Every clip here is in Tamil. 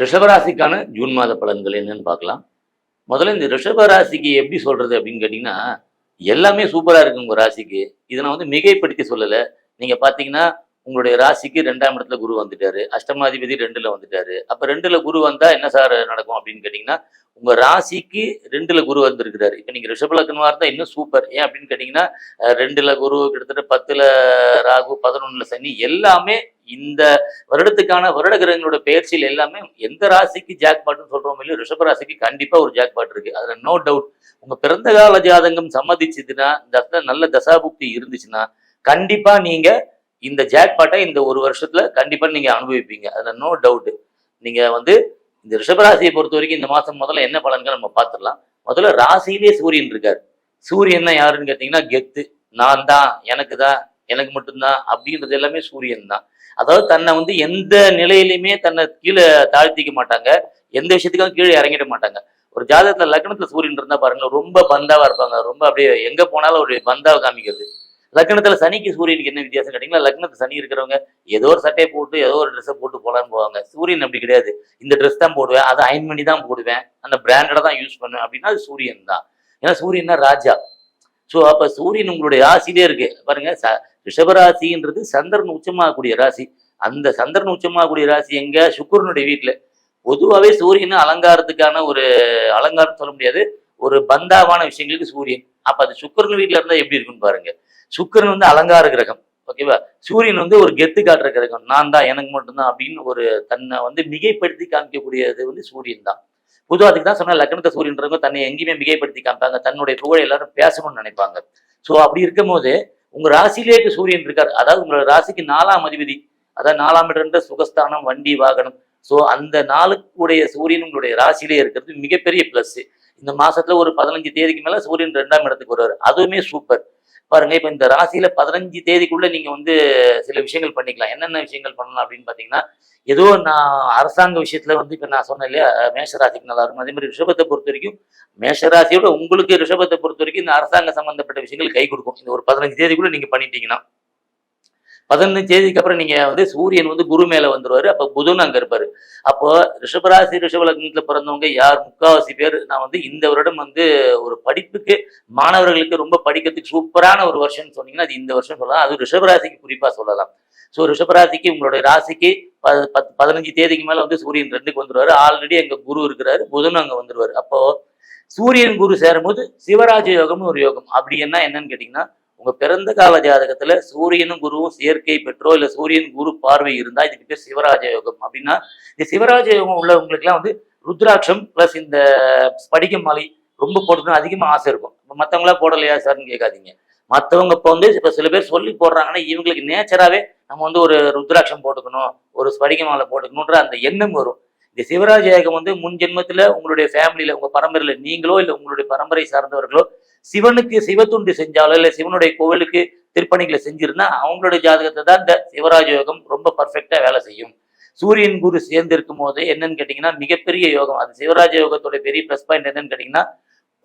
ரிஷபராசிக்கான ஜூன் மாத பலன்கள் என்னன்னு பார்க்கலாம். முதல்ல இந்த ரிஷபராசிக்கு எப்படி சொல்றது அப்படின்னு கேட்டிங்கன்னா எல்லாமே சூப்பரா இருக்கு உங்க ராசிக்கு. இதை நான் வந்து மிகைப்படுத்தி சொல்லலை. நீங்க பாத்தீங்கன்னா உங்களுடைய ராசிக்கு ரெண்டாம் இடத்துல குரு வந்துட்டாரு அஷ்டமாதிபதி ரெண்டுல வந்துட்டாரு. அப்ப ரெண்டுல குரு வந்தா என்ன சார் நடக்கும் அப்படின்னு கேட்டிங்கன்னா உங்க ராசிக்கு ரெண்டுல குரு வந்திருக்கிறாரு. இப்ப நீங்க ரிஷபலக்கணமா இருந்தா இன்னும் சூப்பர் ஏன் அப்படின்னு கேட்டிங்கன்னா ரெண்டுல குரு கிட்டத்தட்ட பத்துல ராகு பதினொன்னுல சனி எல்லாமே இந்த வருடத்துக்கான வருட கிரகங்களோட பயிற்சியில் எல்லாமே எந்த ராசிக்கு ஜாக்பாட்னு சொல்றோம் இல்லையோ ரிஷப ராசிக்கு கண்டிப்பா ஒரு ஜாக்பாட் இருக்கு. அதுல நோ டவுட் உங்க பிறந்த கால ஜாதகம் சம்மதிச்சதுன்னா இந்த நல்ல தசாபுக்தி இருந்துச்சுன்னா கண்டிப்பா நீங்க இந்த ஜாக்பாட்டை இந்த ஒரு வருஷத்துல கண்டிப்பா நீங்க அனுபவிப்பீங்க. அதுல நோ டவுட் நீங்க வந்து இந்த ரிஷபராசியை பொறுத்த வரைக்கும் இந்த மாசம் முதல்ல என்ன பலன்கள் நம்ம பார்த்துடலாம். முதல்ல ராசியிலே சூரியன் இருக்கார். சூரியன் யாருன்னு கேட்டீங்கன்னா கெத்து. நான் தான். எனக்கு தான். எனக்கு மட்டும்தான். அப்படின்றது எல்லாமே சூரியன் தான். அதாவது தன்னை வந்து எந்த நிலையிலுமே தன்னை கீழே தாழ்த்திக்க மாட்டாங்க. எந்த விஷயத்துக்கும் கீழே இறங்கிட மாட்டாங்க. ஒரு ஜாதகத்துல லக்னத்துல சூரியன் இருந்தா பாருங்க ரொம்ப பந்தாவா இருப்பாங்க. ரொம்ப அப்படியே எங்க போனாலும் ஒரு பந்தாவை காமிக்கிறது. லக்னத்துல சனிக்கு சூரியனுக்கு என்ன வித்தியாசம் கேட்டீங்கன்னா லக்னத்துல சனி இருக்கிறவங்க ஏதோ ஒரு சட்டையை போட்டு ஏதோ ஒரு ட்ரெஸ்ஸை போட்டு போலான்னு போவாங்க. சூரியன் அப்படி கிடையாது. இந்த ட்ரெஸ் தான் போடுவேன் அதை அயன் பண்ணி தான் போடுவேன். அந்த பிராண்டடை தான் யூஸ் பண்ணுவேன் அப்படின்னா அது சூரியன் தான். ஏன்னா சூரியன் தான் ராஜா. ஸோ அப்ப சூரியன் உங்களுடைய ராசிலே இருக்கு. பாருங்க ச ரிஷபராசின்றது சந்திரன் உச்சமாகக்கூடிய ராசி. அந்த சந்திரன் உச்சமாகக்கூடிய ராசி எங்க? சுக்கரனுடைய வீட்டுல பொதுவாகவே சூரியன் அலங்காரத்துக்கான ஒரு அலங்காரம் சொல்ல முடியாது. ஒரு பந்தாவான விஷயங்களுக்கு சூரியன். அப்ப அது சுக்கரன் வீட்டுல இருந்தா எப்படி இருக்குன்னு பாருங்க. சுக்கரன் வந்து அலங்கார கிரகம் ஓகேவா சூரியன் வந்து ஒரு கெத்து காட்டுற கிரகம். நான் தான் எனக்கு மட்டும்தான் அப்படின்னு ஒரு தன்னை வந்து மிகைப்படுத்தி காமிக்கக்கூடியது வந்து சூரியன் தான். பொதுவாக அதுக்கு தான் சொன்ன லக்னத்தை சூரியன்றவங்க தன்னை எங்கேயுமே மிகைப்படுத்தி காமிப்பாங்க. தன்னுடைய புகழை எல்லாரும் பேசணும்னு நினைப்பாங்க. ஸோ அப்படி இருக்கும்போது உங்க ராசியிலே சூரியன் இருக்கார். அதாவது உங்களோட ராசிக்கு நாலாம் அதிபதி. அதாவது நாலாம் இடம்ன்ற சுகஸ்தானம் வண்டி வாகனம். ஸோ அந்த நாளுக்குடைய சூரியன் உங்களுடைய ராசியிலே இருக்கிறது மிகப்பெரிய ப்ளஸ்ஸு இந்த மாசத்துல ஒரு பதினஞ்சு தேதிக்கு மேல சூரியன் ரெண்டாம் இடத்துக்கு வருவார். அதுவுமே சூப்பர் பாருங்க இப்ப இந்த ராசியில பதினஞ்சு தேதிக்குள்ள நீங்க வந்து சில விஷயங்கள் பண்ணிக்கலாம். என்னென்ன விஷயங்கள் பண்ணலாம் அப்படின்னு பாத்தீங்கன்னா ஏதோ நான் அரசாங்க விஷயத்துல வந்து இப்ப நான் சொன்னேன் இல்லையா மேஷராசிக்கு நல்லா இருக்கும். அதே மாதிரி ரிஷபத்தை பொறுத்த வரைக்கும் மேஷராசியோட உங்களுக்கு ரிஷபத்தை பொறுத்த வரைக்கும் இந்த அரசாங்க சம்பந்தப்பட்ட விஷயங்கள் கை கொடுக்கும். இந்த ஒரு பதினஞ்சு தேதிக்குள்ள நீங்க பண்ணிட்டீங்கன்னா. பதினஞ்சு தேதிக்கு அப்புறம் நீங்க வந்து சூரியன் வந்து குரு மேல வந்துருவாரு. அப்ப புதன் அங்க இருப்பாரு. அப்போ ரிஷபராசி ரிஷபலக்னத்துல பிறந்தவங்க யார்? முக்காவாசி பேர் நான் வந்து இந்த வருடம் வந்து ஒரு படிப்புக்கு மாணவர்களுக்கு ரொம்ப படிக்கிறதுக்கு சூப்பரான ஒரு வருஷம்னு சொன்னீங்கன்னா அது இந்த வருஷம் சொல்லலாம். அது ரிஷபராசிக்கு குறிப்பா சொல்லலாம். ஸோ ரிஷபராசிக்கு உங்களுடைய ராசிக்கு ப பதினஞ்சு தேதிக்கு மேல வந்து சூரியன் ரெண்டுக்கு வந்துருவாரு. ஆல்ரெடி அங்க குரு இருக்கிறாரு. புதனும் அங்க வந்துருவாரு. அப்போ சூரியன் குரு சேரும்போது சிவராஜ யோகம்னு ஒரு யோகம். அப்படி என்ன என்னன்னு கேட்டீங்கன்னா உங்க பிறந்த கால ஜாதகத்துல சூரியனும் குருவும் சேர்க்கை பெற்றோ இல்ல சூரியன் குரு பார்வை இருந்தா இதுக்கு பேர் சிவராஜ யோகம். அப்படின்னா இந்த சிவராஜ யோகம் உள்ளவங்களுக்குலாம் வந்து ருத்ராட்சம் பிளஸ் இந்த ஸ்படிக மாலை ரொம்ப போட்டுக்கணும் அதிகமா ஆசை இருக்கும். இப்ப மத்தவங்களா போடலையா சார்னு கேட்காதீங்க. மத்தவங்க இப்போ வந்து இப்ப சில பேர் சொல்லி போடுறாங்கன்னா இவங்களுக்கு நேச்சராகவே நம்ம வந்து ஒரு ருத்ராட்சம் போட்டுக்கணும் ஒரு ஸ்படிக மாலை போட்டுக்கணுன்ற அந்த எண்ணம் வரும். இந்த சிவராஜ யோகம் வந்து முன் ஜென்மத்துல உங்களுடைய ஃபேமிலியில உங்க பரம்பரையில நீங்களோ இல்ல உங்களுடைய பரம்பரை சார்ந்தவர்களோ சிவனுக்கு சிவத்துண்டு செஞ்சாலோ இல்ல சிவனுடைய கோவிலுக்கு திருப்பணிகளை செஞ்சிருந்தா அவங்களுடைய ஜாதகத்தை தான் இந்த சிவராஜ யோகம் ரொம்ப பர்ஃபெக்டாக வேலை செய்யும். சூரியன் குரு சேர்ந்து இருக்கும் போது என்னன்னு கேட்டீங்கன்னா மிகப்பெரிய யோகம். அது சிவராஜ யோகத்தோட பெரிய ப்ளஸ் பாயிண்ட் என்னன்னு கேட்டீங்கன்னா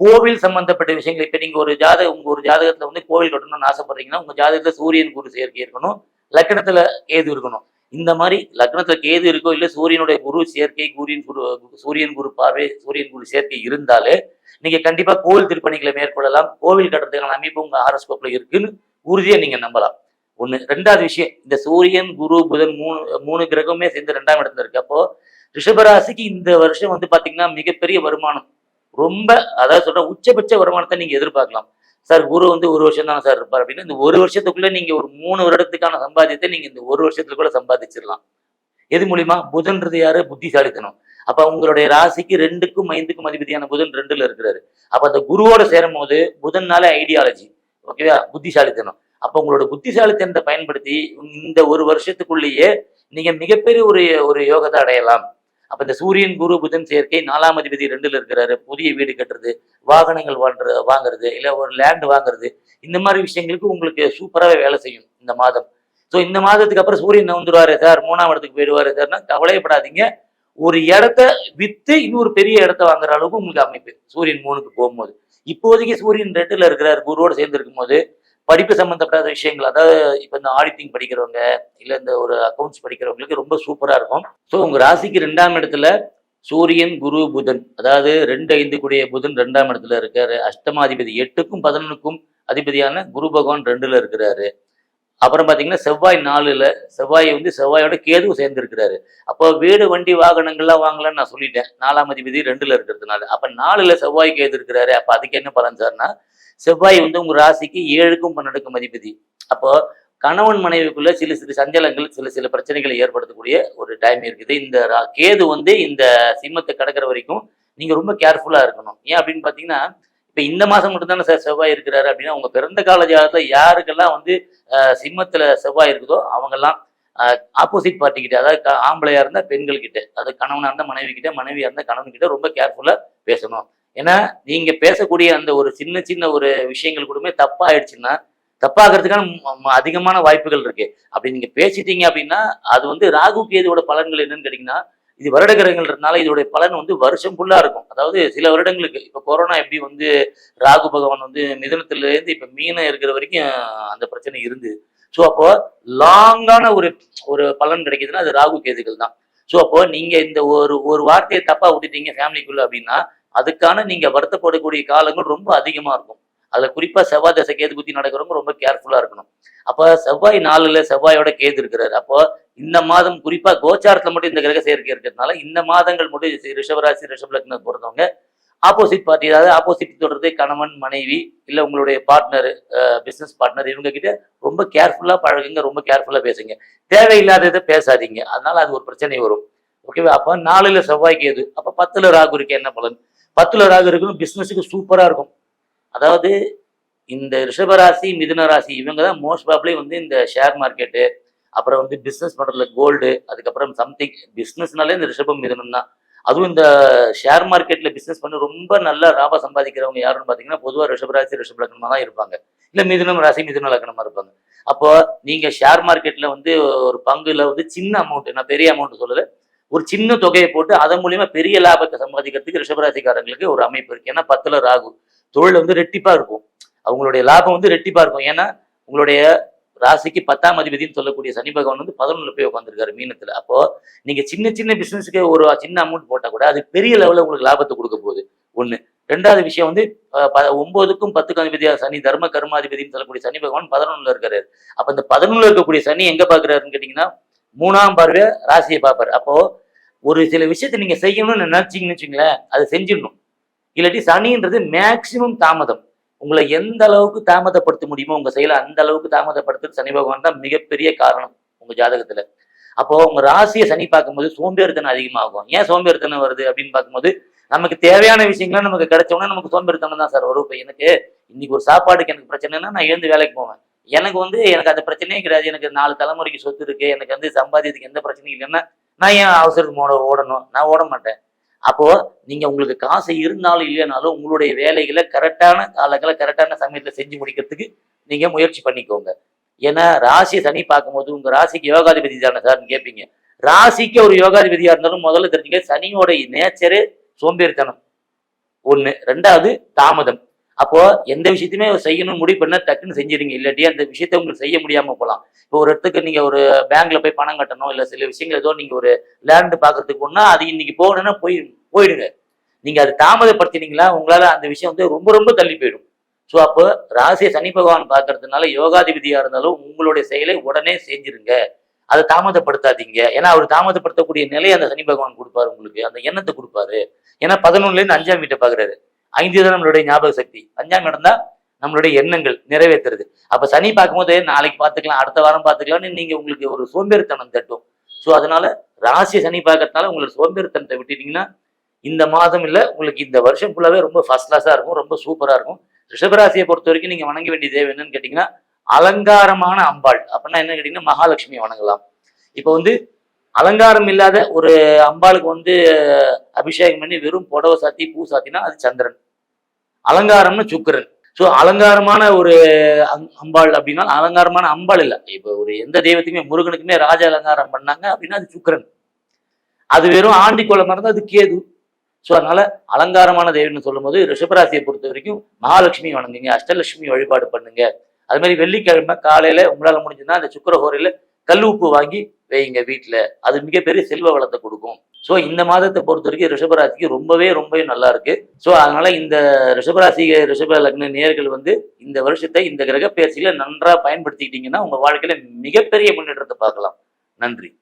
கோவில் சம்பந்தப்பட்ட விஷயங்கள். இப்போ நீங்க ஒரு ஜாதக உங்க ஒரு ஜாதகத்துல வந்து கோவில் கட்டணும்னு ஆசைப்படுறீங்கன்னா உங்க ஜாதகத்துல சூரியன் குரு சேர்க்கை இருக்கணும். லக்கணத்தில் ஏது இருக்கணும். இந்த மாதிரி லக்னத்துல கேது இருக்கோ இல்லை சூரியனுடைய குரு சேர்க்கை சூரியன் குரு சூரியன் குரு பார்வை சூரியன் குரு சேர்க்கை இருந்தாலே நீங்க கண்டிப்பா கோவில் திருப்பணிகளை மேற்கொள்ளலாம். கோவில் கட்டுறதுக்கான அமைப்பு உங்க ஆரோஸ்கோப்ல இருக்குன்னு உறுதியை நீங்க நம்பலாம். ஒண்ணு. ரெண்டாவது விஷயம் இந்த சூரியன் குரு புதன் மூணு மூணு கிரகமே சேர்ந்து ரெண்டாம் இடத்துல இருக்கு. அப்போ ரிஷபராசிக்கு இந்த வருஷம் வந்து பாத்தீங்கன்னா மிகப்பெரிய வருமானம். ரொம்ப அதாவது சொல்ற உச்சபட்ச வருமானத்தை நீங்க எதிர்பார்க்கலாம். சார் குரு வந்து ஒரு வருஷம் தானே சார் இருப்பார் அப்படின்னு இந்த ஒரு வருஷத்துக்குள்ள நீங்க ஒரு மூணு வருடத்துக்கான சம்பாதியத்தை நீங்க இந்த ஒரு வருஷத்துக்குள்ளே சம்பாதிச்சிடலாம். எது மூலியமா? புதன்றது யாரு? புத்திசாலித்தனம். அப்ப உங்களுடைய ராசிக்கு ரெண்டுக்கும் ஐந்துக்கும் அதிபதியான புதன் ரெண்டுல இருக்கிறாரு. அப்ப அந்த குருவோட சேரும் போது புதன்னால ஐடியாலஜி ஓகேவா புத்திசாலித்தனம். அப்ப உங்களோட புத்திசாலித்தனத்தை பயன்படுத்தி இந்த ஒரு வருஷத்துக்குள்ளேயே நீங்க மிகப்பெரிய ஒரு ஒரு யோகத்தை அடையலாம். அப்ப இந்த சூரியன் குரு புதன் சேர்க்கை நாலாம் அதிபதி ரெண்டுல இருக்கிறாரு. புதிய வீடு கட்டுறது வாகனங்கள் வாங்குறது வாங்குறது இல்ல ஒரு லேண்ட் வாங்குறது இந்த மாதிரி விஷயங்களுக்கு உங்களுக்கு சூப்பராகவே வேலை செய்யும் இந்த மாதம். ஸோ இந்த மாதத்துக்கு அப்புறம் சூரியன் வந்துருவாரு சார் மூணாம் இடத்துக்கு போயிடுவாரு. சார்னா கவலையப்படாதீங்க. ஒரு இடத்த வித்து இன்னொரு பெரிய இடத்த வாங்குற அளவுக்கு உங்களுக்கு அமைப்பு. சூரியன் மூணுக்கு போகும்போது. இப்போதைக்கு சூரியன் ரெண்டுல இருக்கிறார். குருவோட சேர்ந்து இருக்கும்போது படிப்பு சம்மந்தப்பட்ட விஷயங்கள் அதாவது இப்போ இந்த ஆடிட்டிங் படிக்கிறவங்க இல்லை இந்த ஒரு அக்கௌண்ட்ஸ் படிக்கிறவங்களுக்கு ரொம்ப சூப்பராக இருக்கும். ஸோ உங்கள் ராசிக்கு ரெண்டாம் இடத்துல சூரியன் குரு புதன் அதாவது ரெண்டு ஐந்து கூடிய புதன் ரெண்டாம் இடத்துல இருக்காரு. அஷ்டமாதிபதி எட்டுக்கும் பதினொன்றுக்கும் அதிபதியான குரு பகவான் ரெண்டுல இருக்கிறாரு. அப்புறம் பார்த்தீங்கன்னா செவ்வாய் நாளில் செவ்வாய் வந்து செவ்வாயோட கேதுவும் சேர்ந்துருக்கிறாரு. அப்போ வீடு வண்டி வாகனங்கள்லாம் வாங்கலாம்னு நான் சொல்லிட்டேன். நாலாம் அதிபதி ரெண்டில் இருக்கிறதுனால. அப்போ நாலில் செவ்வாய் கேது இருக்கிறாரு. அப்போ அதுக்கு என்ன பலன் சார்னா செவ்வாய் வந்து உங்கள் ராசிக்கு ஏழுக்கும் பன்னெண்டுக்கும் அதிபதி. அப்போ கணவன் மனைவிக்குள்ள சில சில சஞ்சலங்கள் சில சில பிரச்சனைகளை ஏற்படுத்தக்கூடிய ஒரு டைம் இருக்குது. இந்த கேது வந்து இந்த சிம்மத்தை கடக்கிற வரைக்கும் நீங்கள் ரொம்ப கேர்ஃபுல்லாக இருக்கணும். ஏன் அப்படின்னு பார்த்தீங்கன்னா இப்ப இந்த மாசம் மட்டும்தானே சார் செவ்வாய் இருக்கிறாரு அப்படின்னா உங்க பிறந்த கால ஜாதகத்தில் யாருக்கெல்லாம் வந்து சிம்மத்தில் சிம்மத்துல செவ்வாய் இருக்குதோ அவங்கெல்லாம் ஆப்போசிட் பார்ட்டி கிட்ட அதாவது ஆம்பளையாக ஆம்பளையா இருந்தா பெண்கள் கிட்ட அது கணவனா இருந்தா மனைவி கிட்ட மனைவியா இருந்தா கணவன்கிட்ட ரொம்ப கேர்ஃபுல்லா பேசணும். ஏன்னா நீங்க பேசக்கூடிய அந்த ஒரு சின்ன சின்ன ஒரு விஷயங்கள் கூடமே தப்பாயிடுச்சுன்னா தப்பாகிறதுக்கான அதிகமான வாய்ப்புகள் இருக்கு. அப்படி நீங்க பேசிட்டீங்க அப்படின்னா அது வந்து ராகு கேதுவோட பலன்கள் என்னன்னு கேட்டிங்கன்னா இது வருட கிரகங்கள்ன்றதுனால இதோட பலன் வந்து வருஷம் ஃபுல்லாக இருக்கும். அதாவது சில வருடங்களுக்கு இப்போ கொரோனா எப்படி வந்து ராகு பகவான் வந்து மிதனத்துலேருந்து இப்போ மீனை மீனம் இருக்கிற வரைக்கும் அந்த பிரச்சனை இருந்து ஸோ அப்போ லாங்கான ஒரு ஒரு பலன் கிடைக்குதுன்னா அது ராகு கேதுகள் தான். ஸோ அப்போ நீங்கள் இந்த ஒரு ஒரு வார்த்தையை தப்பாக விட்டுட்டீங்க ஃபேமிலிக்குள்ள அப்படின்னா அதுக்கான நீங்கள் வருத்தப்படக்கூடிய காலங்கள் ரொம்ப அதிகமாக இருக்கும். அதில் குறிப்பாக செவ்வாய் தசை கேது குத்தி நடக்கிறவங்க ரொம்ப கேர்ஃபுல்லாக இருக்கணும். அப்போ செவ்வாய் நாலுல செவ்வாயோட கேது இருக்கிறாரு. அப்போ இந்த மாதம் குறிப்பா கோச்சாரத்துல மட்டும் இந்த கிரக சேர்க்கை இருக்கிறதுனால இந்த மாதங்கள் மட்டும் ரிஷபராசி ரிஷபலக்ன பொறுத்தவங்க. ஆப்போசிட் பார்ட்டி அதாவது ஆப்போசிட் தொடர்ந்து கணவன் மனைவி இல்ல உங்களுடைய பார்ட்னர் பிசினஸ் பார்ட்னர் இவங்க கிட்ட ரொம்ப கேர்ஃபுல்லா பழகுங்க ரொம்ப கேர்ஃபுல்லா பேசுங்க. தேவையில்லாததை பேசாதீங்க. அதனால அது ஒரு பிரச்சனை வரும். ஓகேவா அப்ப நாலுல செவ்வாய்க்கு எது? அப்ப பத்துல ராகு இருக்கு என்ன பலன்? பத்துல ராகு இருக்கணும் பிசினஸுக்கு சூப்பரா இருக்கும். அதாவது இந்த ரிஷபராசி மிதுன ராசி இவங்க தான் மோஸ்ட் ப்ராப்ளி வந்து இந்த ஷேர் மார்க்கெட்டு அப்புறம் வந்து பிஸ்னஸ் பண்ணுறதுல கோல்டு அதுக்கப்புறம் சம்திங் பிஸ்னஸ்னாலே இந்த ரிஷபம் மிதனம் தான் அதுவும் இந்த ஷேர் மார்க்கெட்ல பிஸ்னஸ் பண்ணி ரொம்ப நல்லா லாபம் சம்பாதிக்கிறவங்க யாருன்னு பார்த்தீங்கன்னா பொதுவாக ரிஷபராசி ரிஷப லக்னமாக தான் இருப்பாங்க. இல்லை மிதுனம் ராசி மிதுன லக்னமாக இருப்பாங்க. அப்போ நீங்க ஷேர் மார்க்கெட்ல வந்து ஒரு பங்குல வந்து சின்ன அமௌண்ட் நான் பெரிய அமௌண்ட் சொல்லலை ஒரு சின்ன தொகையை போட்டு அதன் மூலியமா பெரிய லாபத்தை சம்பாதிக்கிறதுக்கு ரிஷபராசிக்காரங்களுக்கு ஒரு அமைப்பு இருக்கு. ஏன்னா பத்துல ராகு தொழில் வந்து ரெட்டிப்பா இருக்கும். அவங்களுடைய லாபம் வந்து ரெட்டிப்பா இருக்கும். ஏன்னா உங்களுடைய ராசிக்கு பத்தாம் அதிபதினு சொல்லக்கூடிய சனி பகவான் வந்து பதினொன்று போய் உட்காந்துருக்காரு மீனத்தில். அப்போ நீங்க சின்ன சின்ன பிசினஸ்க்கு ஒரு சின்ன அமௌண்ட் போட்டால் கூட அது பெரிய லெவலில் உங்களுக்கு லாபத்தை கொடுக்க போகுது. ஒன்று ரெண்டாவது விஷயம் வந்து ப- ஒன்பதுக்கும் பத்துக்கும் அதிபதியாக சனி தர்ம கர்மாதிபதினு சொல்லக்கூடிய சனி பகவான் பதினொன்னுல இருக்காரு. அப்போ இந்த பதினொன்னுல இருக்கக்கூடிய சனி எங்க பாக்குறாருன்னு கேட்டீங்கன்னா மூணாம் பார்வை ராசியை பார்ப்பார் அப்போ ஒரு சில விஷயத்தை நீங்க செய்யணும்னு நினைச்சீங்கன்னு வச்சுங்களேன் அதை செஞ்சிடணும். இல்லாட்டி சனின்றது மேக்சிமம் தாமதம். உங்களை எந்த அளவுக்கு தாமதப்படுத்த முடியுமோ உங்க செயலை அந்த அளவுக்கு தாமதப்படுத்துறது சனி பகவான் தான் மிகப்பெரிய காரணம் உங்க ஜாதகத்துல. அப்போ உங்க ராசியை சனி பார்க்கும்போது சோம்பேறித்தனம் அதிகமாகும். ஏன் சோம்பேறித்தனம் வருது அப்படின்னு பார்க்கும்போது நமக்கு தேவையான விஷயங்கள்லாம் நமக்கு கிடைச்சோன்னா நமக்கு சோம்பேறித்தனம் தான் சார் வரும். இப்போ எனக்கு இன்னைக்கு ஒரு சாப்பாடுக்கு எனக்கு பிரச்சனைனா நான் எழுந்து வேலைக்கு போவேன். எனக்கு வந்து எனக்கு அந்த பிரச்சனையே கிடையாது. எனக்கு நாலு தலைமுறைக்கு சொத்து இருக்கு. எனக்கு வந்து சம்பாதியத்துக்கு எந்த பிரச்சனையும் இல்லைன்னா நான் ஏன் அவசரத்துக்கு ஓட ஓடணும்? நான் ஓட மாட்டேன். அப்போ நீங்க உங்களுக்கு காசு இருந்தாலும் இல்லைனாலும் உங்களுடைய வேலைகளை கரெக்டான காலங்களை கரெக்டான சமயத்துல செஞ்சு முடிக்கிறதுக்கு நீங்க முயற்சி பண்ணிக்கோங்க. ஏன்னா ராசி சனி பார்க்கும்போது உங்க ராசிக்கு யோகாதிபதி தானே சார்னு கேட்பீங்க ராசிக்கு ஒரு யோகாதிபதியா இருந்தாலும் முதல்ல தெரிஞ்சுக்க சனியோட நேச்சரு சோம்பேறித்தனம். ஒன்று ரெண்டாவது தாமதம். அப்போ எந்த விஷயத்தையுமே செய்யணும்னு முடிவு பண்ண டக்குன்னு செஞ்சிருங்க இல்லாட்டி அந்த விஷயத்த உங்களுக்கு செய்ய முடியாம போகலாம் இப்போ ஒரு இடத்துக்கு நீங்க ஒரு பேங்க்ல போய் பணம் கட்டணும் இல்ல சில விஷயங்கள் ஏதோ நீங்க ஒரு லேண்ட் பாக்குறதுக்கு போனா அது இன்னைக்கு போகணும்னா போய் போயிடுங்க. நீங்க அதை தாமதப்படுத்தினீங்களா உங்களால அந்த விஷயம் வந்து ரொம்ப ரொம்ப தள்ளி போயிடும். ஸோ அப்போ ராசியை சனி பகவான் பார்க்கறதுனால யோகாதிபதியா இருந்தாலும் உங்களுடைய செயலை உடனே செஞ்சிருங்க. அதை தாமதப்படுத்தாதீங்க. ஏன்னா அவர் தாமதப்படுத்தக்கூடிய நிலையை அந்த சனி பகவான் கொடுப்பாரு உங்களுக்கு. அந்த எண்ணத்தை கொடுப்பாரு. ஏன்னா பதினொன்னுலேருந்து அஞ்சாம் வீட்டை பாக்குறாரு. ஐந்து தான் நம்மளுடைய ஞாபக சக்தி. அஞ்சாம் இடம் தான் நம்மளுடைய எண்ணங்கள் நிறைவேற்றுறது. அப்ப சனி பார்க்கும்போது நாளைக்கு பார்த்துக்கலாம் அடுத்த வாரம் பார்த்துக்கலாம்னு நீங்க உங்களுக்கு ஒரு சோம்பேறித்தனம் தட்டும். ஸோ அதனால ராசி சனி பார்க்கறதுனால உங்களுக்கு சோம்பேறித்தனத்தை விட்டுட்டீங்கன்னா இந்த மாதம் இல்லை உங்களுக்கு இந்த வருஷம் ஃபுல்லாகவே ரொம்ப ஃபர்ஸ்ட் கிளாஸாக இருக்கும் ரொம்ப சூப்பராக இருக்கும். ரிஷபராசியை பொறுத்த வரைக்கும் நீங்கள் வணங்க வேண்டிய தேவை என்னன்னு கேட்டீங்கன்னா அலங்காரமான அம்பாள். அப்படின்னா என்ன கேட்டிங்கன்னா மகாலட்சுமி வணங்கலாம். இப்போ வந்து அலங்காரம் இல்லாத ஒரு அம்பாளுக்கு வந்து அபிஷேகம் பண்ணி வெறும் புடவை சாத்தி பூ சாத்தினா அது சந்திரன். அலங்காரம்னு சுக்கிரன். ஸோ அலங்காரமான ஒரு அம்பாள் அப்படின்னா அலங்காரமான அம்பாள் இல்லை. இப்போ ஒரு எந்த தெய்வத்துக்குமே முருகனுக்குமே ராஜ அலங்காரம் பண்ணாங்க அப்படின்னா அது சுக்கிரன். அது வெறும் ஆண்டி கோலம் இருந்தால் அது கேது. ஸோ அதனால அலங்காரமான தெய்வம்னு சொல்லும்போது ரிஷபராசியை பொறுத்த வரைக்கும் மகாலட்சுமி வணங்குங்க அஷ்டலட்சுமி வழிபாடு பண்ணுங்க. அது மாதிரி வெள்ளிக்கிழமை காலையில உங்களால் முடிஞ்சுன்னா அந்த சுக்கரஹோரையில கல் உப்பு வாங்கி வைங்க வீட்டில் அது மிகப்பெரிய செல்வ வளத்தை கொடுக்கும். ஸோ இந்த மாதத்தை பொறுத்த வரைக்கும் ரிஷபராசிக்கு ரொம்பவே ரொம்பவே நல்லா இருக்கு. ஸோ அதனால இந்த ரிஷபராசி ரிஷப லக்ன நேர்கள் வந்து இந்த வருஷத்தை இந்த கிரக பயிற்சியில நன்றா பயன்படுத்திக்கிட்டீங்கன்னா உங்க வாழ்க்கையில மிகப்பெரிய முன்னேற்றத்தை பார்க்கலாம். நன்றி.